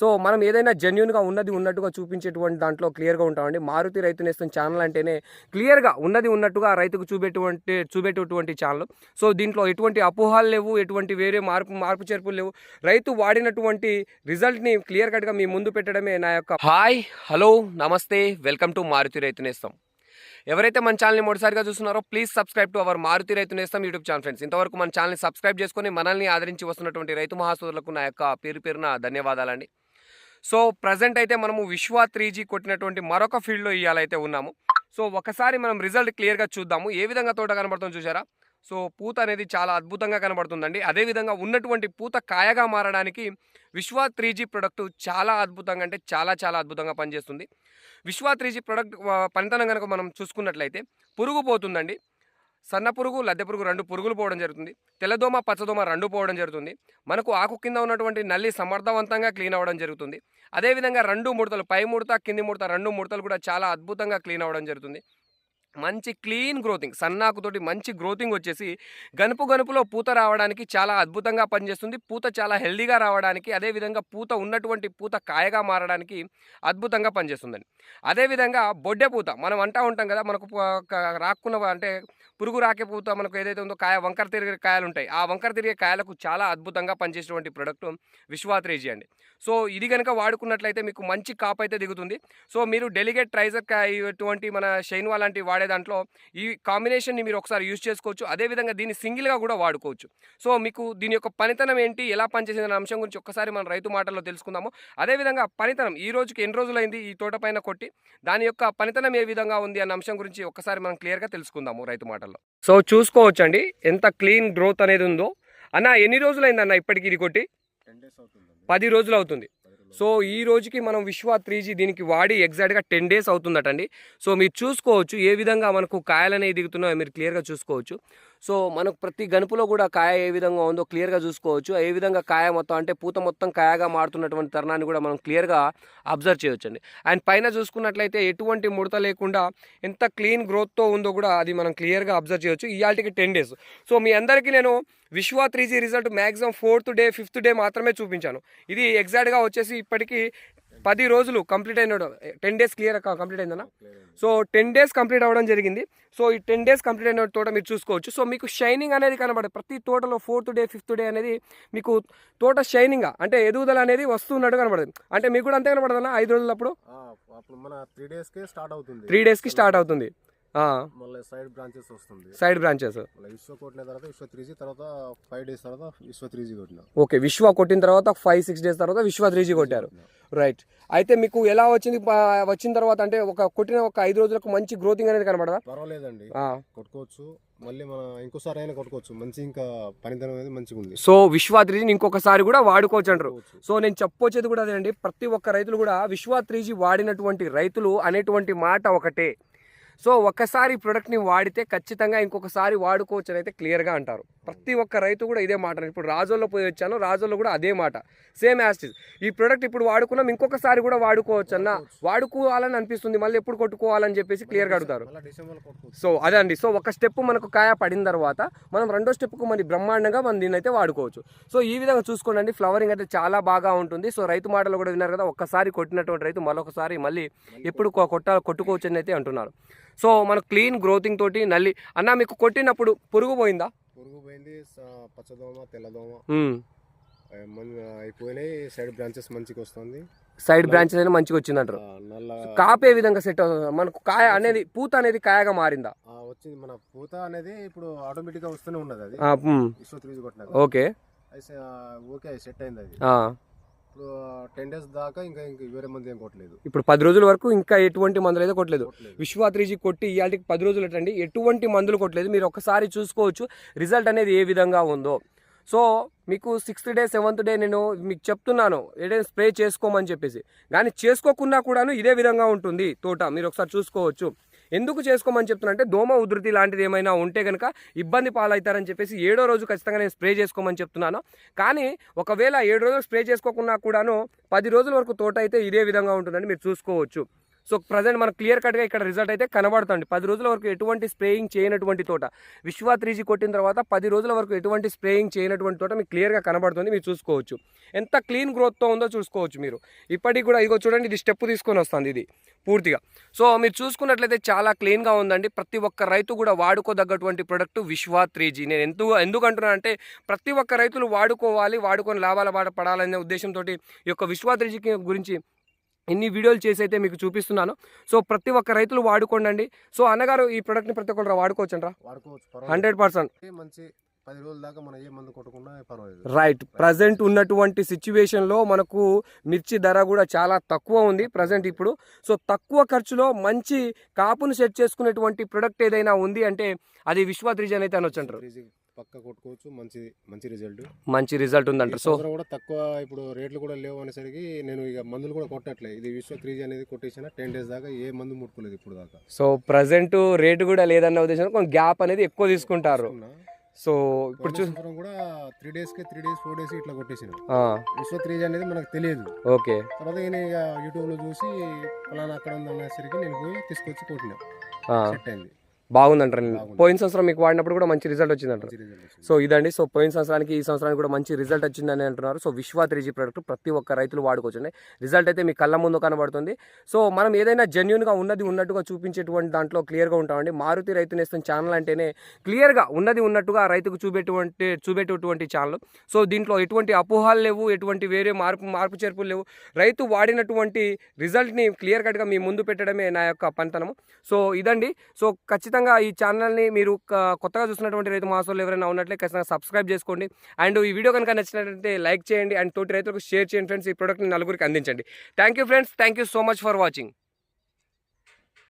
So మనం ఏదైనా జెన్యున్గా ఉన్నది ఉన్నట్టుగా చూపించేటువంటి దాంట్లో క్లియర్గా ఉంటామండి. మారుతి రైతు నేస్తం ఛానల్ అంటేనే క్లియర్గా ఉన్నది ఉన్నట్టుగా రైతుకు చూపెటువంటి చూపెట్టేటువంటి ఛానల్ సో దీంట్లో ఎటువంటి అపోహాలు లేవు ఎటువంటి వేరే మార్పు మార్పు చేర్పులు లేవు. రైతు వాడినటువంటి రిజల్ట్ని క్లియర్ కట్గా మీ ముందు పెట్టడమే నా యొక్క హాయ్ హలో నమస్తే వెల్కమ్ టు మారుతి రైతు నేస్తం. ఎవరైతే మన ఛానల్ని మొదటిసారిగా చూస్తున్నారో please subscribe to our Maruthi Raithu Nestham YouTube channel friends ఇంతవరకు మన ఛానల్ని సబ్స్క్రైబ్ చేసుకొని మనల్ని ఆదరించి వస్తున్నటువంటి రైతు మహాసోదరులకు నా యొక్క పేరు పేరున ధన్యవాదాలండి. సో ప్రజెంట్ అయితే మనము విశ్వ త్రీ జీ కొట్టినటువంటి మరొక ఫీల్డ్లో ఇవాళైతే ఉన్నాము. సో ఒకసారి మనం రిజల్ట్ క్లియర్గా చూద్దాము. ఏ విధంగా తోట కనబడుతుంది చూసారా సో పూత అనేది చాలా అద్భుతంగా కనబడుతుందండి. అదేవిధంగా ఉన్నటువంటి పూత కాయగా మారడానికి విశ్వ త్రీ జీ ప్రొడక్ట్ చాలా అద్భుతంగా అంటే చాలా చాలా అద్భుతంగా పనిచేస్తుంది. విశ్వ త్రీ జీ ప్రొడక్ట్ పనితనం కనుక మనం చూసుకున్నట్లయితే పురుగు పోతుందండి. సన్న పురుగు లద్దె పురుగు రెండు పురుగులు పోవడం జరుగుతుంది. తెల్లదోమ పచ్చదోమ రెండు పోవడం జరుగుతుంది. మనకు ఆకు కింద ఉన్నటువంటి నల్లి సమర్థవంతంగా క్లీన్ అవ్వడం జరుగుతుంది. అదేవిధంగా రెండు ముడతలు పై ముడత కింది ముడత రెండు ముడతలు కూడా చాలా అద్భుతంగా క్లీన్ అవ్వడం జరుగుతుంది. మంచి క్లీన్ గ్రోతింగ్ సన్నాకుతోటి మంచి గ్రోతింగ్ వచ్చేసి గనుపు గనుపులో పూత రావడానికి చాలా అద్భుతంగా పనిచేస్తుంది. పూత చాలా హెల్దీగా రావడానికి అదేవిధంగా పూత ఉన్నటువంటి పూత కాయగా మారడానికి అద్భుతంగా పనిచేస్తుందండి. అదేవిధంగా బొడ్డె పూత మనం అంటా ఉంటాం కదా మనకు రాక్కున్న అంటే పురుగు రాకే పూత మనకు ఏదైతే ఉందో కాయ వంకర తిరిగే కాయలు ఉంటాయి. ఆ వంకర తిరిగే కాయలకు చాలా అద్భుతంగా పనిచేసేటువంటి ప్రోడక్ట్ విశ్వాత్రేజీ అండి. సో ఇది కనుక వాడుకున్నట్లయితే మీకు మంచి కాప్ అయితే దిగుతుంది. సో మీరు డెలిగేట్ ట్రైజర్ ఇటువంటి మన షైన్వా లాంటివి వాడే దాంట్లో ఈ కాంబినేషన్ని మీరు ఒకసారి యూజ్ చేసుకోవచ్చు. అదేవిధంగా దీన్ని సింగిల్గా కూడా వాడుకోవచ్చు. సో మీకు దీని యొక్క పనితనం ఏంటి ఎలా పనిచేసింది అనే అంశం గురించి ఒక్కసారి మన రైతు మాటల్లో తెలుసుకుందాము. అదేవిధంగా పనితనం ఈ రోజుకి ఎన్ని రోజులైంది ఈ తోట పైన కొట్టి దాని యొక్క పనితనం ఏ విధంగా ఉంది అన్న అంశం గురించి ఒక్కసారి మనం క్లియర్గా తెలుసుకుందాము రైతు మాటల్లో. సో చూసుకోవచ్చండి ఎంత క్లీన్ గ్రోత్ అనేది ఉందో. అన్న ఎన్ని రోజులైంది అన్న ఇప్పటికి ఇది కొట్టి? పది రోజులు అవుతుంది. సో ఈ రోజుకి మనం విశ్వ త్రీ దీనికి వాడి ఎగ్జాక్ట్గా టెన్ డేస్ అవుతుందటండి. సో మీరు చూసుకోవచ్చు ఏ విధంగా మనకు కాయలనేవి దిగుతున్నాయో మీరు క్లియర్గా చూసుకోవచ్చు. సో మనకు ప్రతి గనుపులో కూడా కాయ ఏ విధంగా ఉందో క్లియర్గా చూసుకోవచ్చు. ఏ విధంగా కాయ మొత్తం అంటే పూత మొత్తం కాయగా మారుతున్నటువంటి తరుణాన్ని కూడా మనం క్లియర్గా అబ్జర్వ్ చేయొచ్చండి. అండ్ పైన చూసుకున్నట్లయితే ఎటువంటి ముడత లేకుండా ఎంత క్లీన్ గ్రోత్తో ఉందో కూడా అది మనం క్లియర్గా అబ్జర్వ్ చేయొచ్చు. ఇవాళకి టెన్ డేస్. సో మీ అందరికీ నేను Vishwa three result maximum fourth day fifth day మాత్రమే చూపించాను. ఇది ఎగ్జాక్ట్గా వచ్చేసి ఇప్పటికీ పది రోజులు కంప్లీట్ అయిన టెన్ డేస్ క్లియర్ కంప్లీట్ అయిందన్న? అయింది. సో టెన్ డేస్ కంప్లీట్ అవ్వడం జరిగింది. సో ఈ టెన్ డేస్ కంప్లీట్ అయిన తోట మీరు చూసుకోవచ్చు. సో మీకు షైనింగ్ అనేది కనబడదు. ప్రతి తోటలో ఫోర్త్ డే ఫిఫ్త్ డే అనేది మీకు తోట షైనింగ్గా అంటే ఎదుగుదల అనేది వస్తున్నట్టు కనబడదు. అంటే మీకు కూడా అంతే కనబడదన్న ఐదు రోజులప్పుడు? త్రీ డేస్ కే స్టార్ట్ అవుతుంది. త్రీ డేస్కి స్టార్ట్ అవుతుంది. మళ్ళీ సైడ్ బ్రాంచెస్ వస్తుంది. సైడ్ బ్రాంచెస్ మళ్ళీ విశ్వ కొట్టిన తర్వాత విశ్వ త్రీ జీ తర్వాత ఫైవ్ డేస్ తర్వాత విశ్వ త్రీ జీ కొట్టిన. ఓకే విశ్వ కొట్టిన తర్వాత ఫైవ్ సిక్స్ డేస్ తర్వాత విశ్వ త్రీ జీ కొట్టారు. రైట్ అయితే మీకు ఎలా వచ్చింది? వచ్చిన తర్వాత అంటే ఒక కొట్టిన ఒక ఐదు రోజులకు మంచి గ్రోతింగ్ అనేది కనబడదా? పర్వాలేదండి. కొట్టుకోవచ్చు. మళ్ళీ మన ఇంకోసారి అయినా కొట్టుకోవచ్చు. మంచి ఇంకా పనితనం అనేది మంచిగా ఉంది. సో విశ్వ త్రీ జీని ఇంకొకసారి కూడా వాడుకోవచ్చు అంటారు. సో నేను చెప్పొచ్చేది కూడా అదేనండి ప్రతి ఒక్క రైతులు కూడా విశ్వ త్రీ జీ వాడినటువంటి రైతులు అనేటువంటి మాట ఒకటే. సో ఒక్కసారి ప్రొడక్ట్ని వాడితే ఖచ్చితంగా ఇంకొకసారి వాడుకోవచ్చు అని అయితే క్లియర్గా అంటారు. ప్రతి ఒక్క రైతు కూడా ఇదే మాట ఇప్పుడు రాజోల్లో పోయి వచ్చాను రాజోల్లో కూడా అదే మాట. సేమ్ యాస్టిస్ ఈ ప్రొడక్ట్ ఇప్పుడు వాడుకున్నాం ఇంకొకసారి కూడా వాడుకోవచ్చు. అన్న వాడుకోవాలని అనిపిస్తుంది మళ్ళీ ఎప్పుడు కొట్టుకోవాలని చెప్పేసి క్లియర్గా అడుగుతారు. సో అదే అండి సో ఒక స్టెప్ మనకు కాయ పడిన తర్వాత మనం రెండో స్టెప్కు మరి బ్రహ్మాండంగా మనం దీన్ని అయితే వాడుకోవచ్చు. సో ఈ విధంగా చూసుకోండి ఫ్లవరింగ్ అయితే చాలా బాగా ఉంటుంది. సో రైతు మాటలు కూడా విన్నారు కదా ఒక్కసారి కొట్టినటువంటి రైతు మరొకసారి మళ్ళీ ఎప్పుడు కొ- కొట్ట కొట్టుకోవచ్చు అని అయితే అంటున్నారు. సో మన క్లీన్ గ్రోతింగ్ తోటి నల్లి అన్న మీకు కొట్టినప్పుడు పురుగు పోయిందా? పురుగు పోయింది పచ్చదోమ తెల్లదోమ. అయిపోయినాయి సైడ్ బ్రాంచెస్ మంచిగా వస్తుంది. సైడ్ బ్రాంచెస్ అయినా మంచిగా వచ్చిందంటారు. ఆ, నల్ల కాపు విధంగా సెట్ అవుతుంది మనకు కాయ అనేది పూత అనేది కాయగా మారిందా? వచ్చింది మన పూత అనేది ఇప్పుడు ఆటోమేటిక్గా వస్తూనే ఉన్నది అది. ఓకే. ఓకే సెట్ అయింది అది. ఇప్పుడు టెన్ డేస్ దాకా ఇంకా ఇంకా వేరే మంది ఏం కొట్టలేదు. ఇప్పుడు పది రోజుల వరకు ఇంకా ఎటువంటి మందులు అయితే కొట్టలేదు. విశ్వాత్రిజీ కొట్టి ఇవాళకి పది రోజులు అటండి. ఎటువంటి మందులు కొట్టలేదు. మీరు ఒకసారి చూసుకోవచ్చు రిజల్ట్ అనేది ఏ విధంగా ఉందో. సో మీకు సిక్స్త్ డే సెవెంత్ డే నేను మీకు చెప్తున్నాను. ఏదైనా స్ప్రే చేసుకోమని చెప్పేసి. కానీ చేసుకోకున్నా కూడాను ఇదే విధంగా ఉంటుంది తోట. మీరు ఒకసారి చూసుకోవచ్చు. ఎందుకు చేసుకోమని చెప్తున్నా అంటే దోమ ఉధృతి లాంటిది ఏమైనా ఉంటే కనుక ఇబ్బంది పాలవుతారని చెప్పేసి ఏడో రోజు ఖచ్చితంగా నేను స్ప్రే చేసుకోమని చెప్తున్నాను. కానీ ఒకవేళ ఏడు రోజులు స్ప్రే చేసుకోకున్నా కూడాను పది రోజుల వరకు తోట అయితే ఇదే విధంగా ఉంటుందని మీరు చూసుకోవచ్చు. సో ప్రజెంట్ మనకు క్లియర్ కట్గా ఇక్కడ రిజల్ట్ అయితే కనబడుతుంది. పది రోజుల వరకు ఎటువంటి స్ప్రేయింగ్ చేయనటువంటి తోట. విశ్వ త్రీ కొట్టిన తర్వాత పది రోజుల వరకు ఎటువంటి స్ప్రేయింగ్ చేయనటువంటి తోట మీకు క్లియర్గా కనబడుతుంది. మీరు చూసుకోవచ్చు. ఎంత క్లీన్ గ్రోత్తో ఉందో చూసుకోవచ్చు మీరు. ఇప్పటికి కూడా ఇదిగో చూడండి ఇది స్టెప్ తీసుకొని వస్తుంది ఇది పూర్తిగా. సో మీరు చూసుకున్నట్లయితే చాలా క్లీన్గా ఉందండి. ప్రతి ఒక్క రైతు కూడా వాడుకోదగ్గటువంటి ప్రొడక్ట్ విశ్వ త్రీజీ. నేను ఎందుకు ఎందుకు అంటే ప్రతి ఒక్క రైతులు వాడుకోవాలి వాడుకొని లాభాల బాట పడాలనే ఉద్దేశంతో ఈ యొక్క విశ్వ త్రీ గురించి ఇన్ని వీడియోలు చేసి అయితే మీకు చూపిస్తున్నాను. సో ప్రతి ఒక్క రైతులు వాడుకోండి సో అన్నగారు ఈ ప్రొడక్ట్ని ప్రతి ఒక్కరు వాడుకోవచ్చు. Hundred percent. ఏ మంచి పది రోజుల దాకా మనం ఏ మందు కొట్టకుండా పర్వాలేదు. రైట్ ప్రజెంట్ ఉన్నటువంటి సిచ్యువేషన్లో మనకు మిర్చి ధర కూడా చాలా తక్కువ ఉంది ప్రజెంట్ ఇప్పుడు. సో తక్కువ ఖర్చులో మంచి కాపును సెట్ చేసుకునేటువంటి ప్రొడక్ట్ ఏదైనా ఉంది అంటే అది విశ్వ త్రిజ్ అని అయితే అనొచ్చు అంటారు పక్క కొట్టుకోవచ్చు. మంచి మంచి రిజల్ట్ మంచి రిజల్ట్ ఉందంటారు సో కూడా తక్కువ ఇప్పుడు రేట్లు కూడా లేవు అనేసరికి నేను ఇక మందులు కూడా కొట్టట్లే. ఇది విశ్వ త్రీజీ అనేది కొట్టేసిన టెన్ డేస్ దాకా ఏ మందు ముట్టుకోలేదు ఇప్పుడు దాకా. సో ప్రజెంట్ రేటు కూడా లేదన్న ఉద్దేశంలో కొంచెం గ్యాప్ అనేది ఎక్కువ తీసుకుంటారు. సో ఇప్పుడు పోయిన చూ సంవత్సరం కూడా త్రీ డేస్కి త్రీ డేస్ ఫోర్ డేస్ ఇట్లా కొట్టేసిన. విశ్వ త్రీజీ అనేది మనకు తెలియదు. ఓకే. తర్వాత నేను ఇక యూట్యూబ్లో చూసి ఫలానా అక్కడ ఉంది అనేసరికి నేను పోయి తీసుకొచ్చి కొట్టినా. సెట్ అయింది. బాగుందంటారు. బాగుంది. పోయిన సంవత్సరం మీకు వాడినప్పుడు కూడా మంచి రిజల్ట్ వచ్చిందంటారు సో ఇదండి. సో పోయిన సంవత్సరానికి ఈ సంవత్సరానికి కూడా మంచి రిజల్ట్ వచ్చిందని అంటున్నారు. సో విశ్వ త్రీ జీ ప్రోడక్ట్ ప్రతి ఒక్క రైతులు వాడుకోవచ్చండి. రిజల్ట్ అయితే మీ కళ్ళ ముందు కనబడుతుంది. సో మనం ఏదైనా జెన్యున్గా ఉన్నది ఉన్నట్టుగా చూపించేటువంటి దాంట్లో క్లియర్గా ఉంటామండి. మారుతి రైతు నేస్తం ఛానల్ అంటేనే క్లియర్గా ఉన్నది ఉన్నట్టుగా రైతుకు చూపెటువంటి చూపెట్టేటువంటి ఛానల్ సో దీంట్లో ఎటువంటి అపోహాలు లేవు ఎటువంటి వేరే మార్పు మార్పు చేర్పులు లేవు. రైతు వాడినటువంటి రిజల్ట్ని క్లియర్ కట్గా మీ ముందు పెట్టడమే నా యొక్క పనితనము సో ఇదండి. సో ఖచ్చితంగా ఈ ఛానల్ని మీరు కొత్తగా చూసినటువంటి రైతు మాసోళ్ళు ఎవరైనా ఉన్నట్లే ఖచ్చితంగా సబ్స్క్రైబ్ చేసుకోండి. అండ్ ఈ వీడియో కనుక నచ్చినట్లయితే లైక్ చేయండి. అండ్ తోటి రైతులకు షేర్ చేయండి ఫ్రెండ్స్. ఈ ప్రోడక్ట్ని నలుగురికి అందించండి. Thank you friends. Thank you so much for watching.